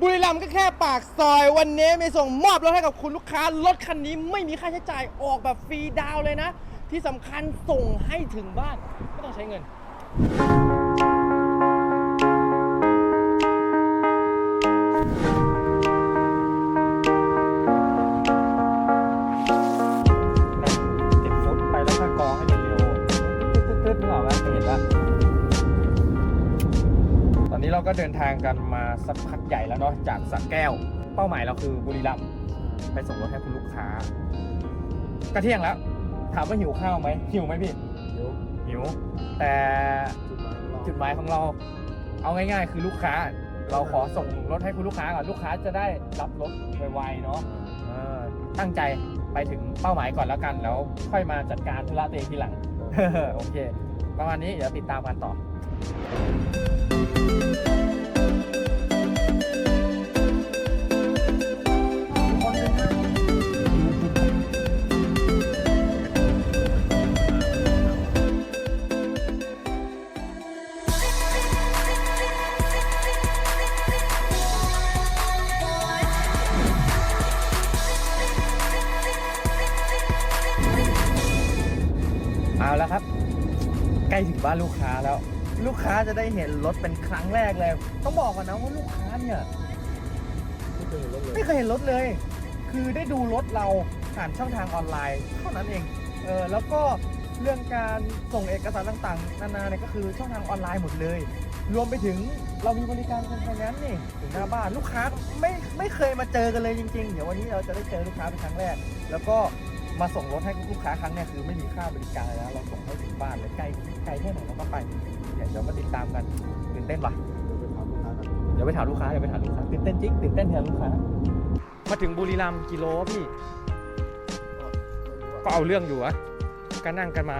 บุรีรัมย์ก็แค่ปากซอยวันนี้มีส่งมอบรถให้กับคุณลูกค้ารถคันนี้ไม่มีค่าใช้จ่ายออกแบบฟรีดาวเลยนะ ที่สำคัญส่งให้ถึงบ้านไม่ต้องใช้เงิน นนี้เราก็เดินทางกันมาสักพักใหญ่แล้วเนาะจากสักแก้ว เป้าหมายเราคือบุรีรัมย์ไปส่งรถให้คุณลูกค้าก็เที่ยงแล้ว ถามว่าหิวข้าวไหมหิวไหมพี่หิวแต่จุดหมายของเรา เอาง่าย ๆ คือลูกค้า เราขอส่งรถให้คุณลูกค้าก่อนลูกค้าจะได้รับรถไวๆเนาะเออตั้งใจไปถึงเป้าหมายก่อนแล้วกันแล้วค่อยมาจัดการธุระตัวเองทีหลังโอเค ประมาณนี้เดี๋ยวติดตามกันต่อ ใกล้ถึงบ้านลูกค้าแล้ว ลูกค้าจะได้เห็นรถเป็นครั้งแรกเลย ต้องบอกก่อนนะว่าลูกค้าเนี่ยไม่เคยเห็นรถเลย คือได้ดูรถเราผ่านช่องทางออนไลน์เท่านั้นเองเออแล้วก็เรื่องการส่งเอกสารต่างๆ นานาเนี่ยก็คือช่องทางออนไลน์หมดเลย รวมไปถึงเรามีบริการคนไฟแนนซ์นี่ถึงหน้าบ้านลูกค้าไม่ไม่เคยมาเจอกันเลยจริงๆ เดี๋ยววันนี้เราจะได้เจอลูกค้าเป็นครั้งแรก แล้วก็ มาส่งรถให้ลูกค้าครั้งเนี้ยคือไม่มีค่าบริการเลยนะเราส่งให้ถึงบ้านเลยไกลไกลแค่ไหนเราก็ไปเดี๋ยวเดี๋ยวมาติดตามกันตื่นเต้นปะเดี๋ยวไปถามลูกค้าเดี๋ยวไปถามลูกค้าตื่นเต้นจริงตื่นเต้นแทนลูกค้ามาถึงบุรีรัมย์กิโลพี่ ก็เอาเรื่องอยู่อะก็นั่งกันมา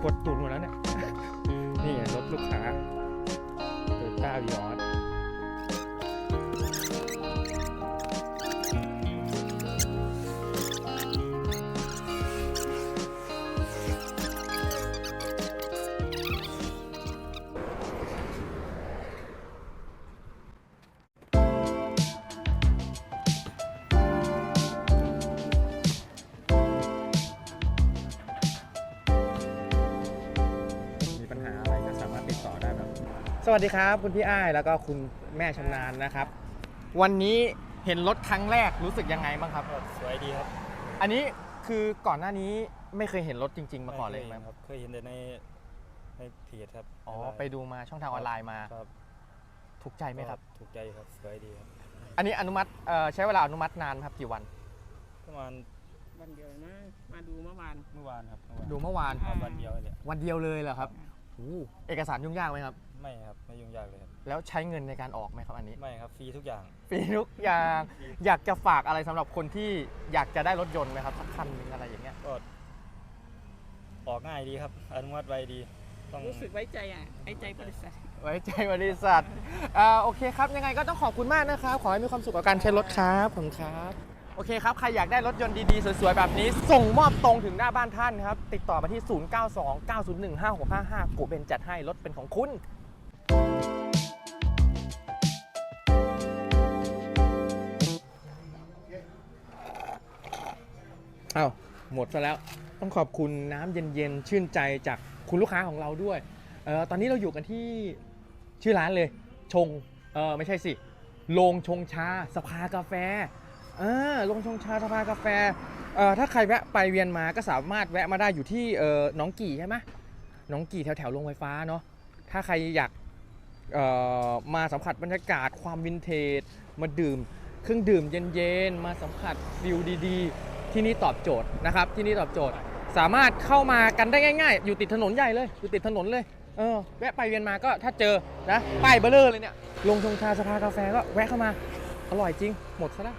ปวดตูดหมดแล้วเนี่ยนี่ไงรถลูกค้าโตโยต้าวีออส สวัสดีครับคุณพี่อ้ายแล้วก็คุณแม่ชำนาญนะครับ วันนี้เห็นรถครั้งแรกรู้สึกยังไงบ้างครับสวยดีครับอันนี้คือก่อนหน้านี้ไม่เคยเห็นรถจริง ๆ มาก่อนเลยไคไหมครับเคยเห็นแต่ในในเพจครับอ๋อในลน์ไปดูมาช่องทางออนไลน์มาครับถูกใจไหมครับ ถูกใจครับสวยดีครับ อันนี้อนุมัติเอ่อใช้เวลาอนุมัตินานไหมครับกี่วันประมาณวันเดียวนะมาดูเมื่อวานเมื่อวานครับเมื่อวานดูเมื่อวานครับวันเดียวเลยวันเดียวเลยเหรอครับโอ้เอกสารยุ่งยากไหมครับ ไม่ครับไม่ยุ่งยากเลยครับแล้วใช้เงินในการออกไหมครับอันนี้ไม่ครับฟรีทุกอย่างฟรีทุกอย่างอยากจะฝากอะไรสำหรับคนที่อยากจะได้รถยนต์ไหมครับสักคันหนึงอะไรอย่างเงี้ยก็ออกง่ายดีครับ อนุมัติไวดีต้อง รู้สึกไว้ใจอะไว้ใจบริษัท ไว้ใจบริษัทอ่าโอเคครับยังไงก็ต้องขอบคุณมากนะครับ ขอให้มีความสุขกับการใช้รถครับผมครับ โอเคครับ ใครอยากได้รถยนต์ดีๆ สวยๆ แบบนี้ ส่งมอบตรงถึงหน้าบ้านท่านครับ ติดต่อมาที่ 0929015655 กูเบนจัดให้รถเป็นของคุณอ้าวหมดซะแล้วต้องขอบคุณน้ำเย็นๆ ชื่นใจจากคุณลูกค้าของเราด้วยเออตอนนี้เราอยู่กันที่ชื่อร้านเลย ชงเออไม่ใช่สิโรงชงชาสภากาแฟ ออโรงชงชาสภากาแฟเออถ้าใครแวะไปเวียนมาก็สามารถแวะมาได้อยู่ที่เออหนองกี่ใช่ไหมหนองกี่แถวแถวๆโรงไฟฟ้าเนาะถ้าใครอยากเอ่อมาสัมผัสบรรยากาศความวินเทจมาดื่มเครื่องดื่มเย็นๆมาสัมผัสฟิลดีๆ ที่นี่ตอบโจทย์นะครับที่นี่ตอบโจทย์สามารถเข้ามากันได้ง่าย ๆ อยู่ติดถนนใหญ่เลย อยู่ติดถนนเลย เออ แวะไปเวียนมาก็ถ้าเจอนะป้ายเบลเลอร์เลยเนี่ย ลงชงชาสภากาแฟก็แวะเข้ามา อร่อยจริง หมดซะแล้ว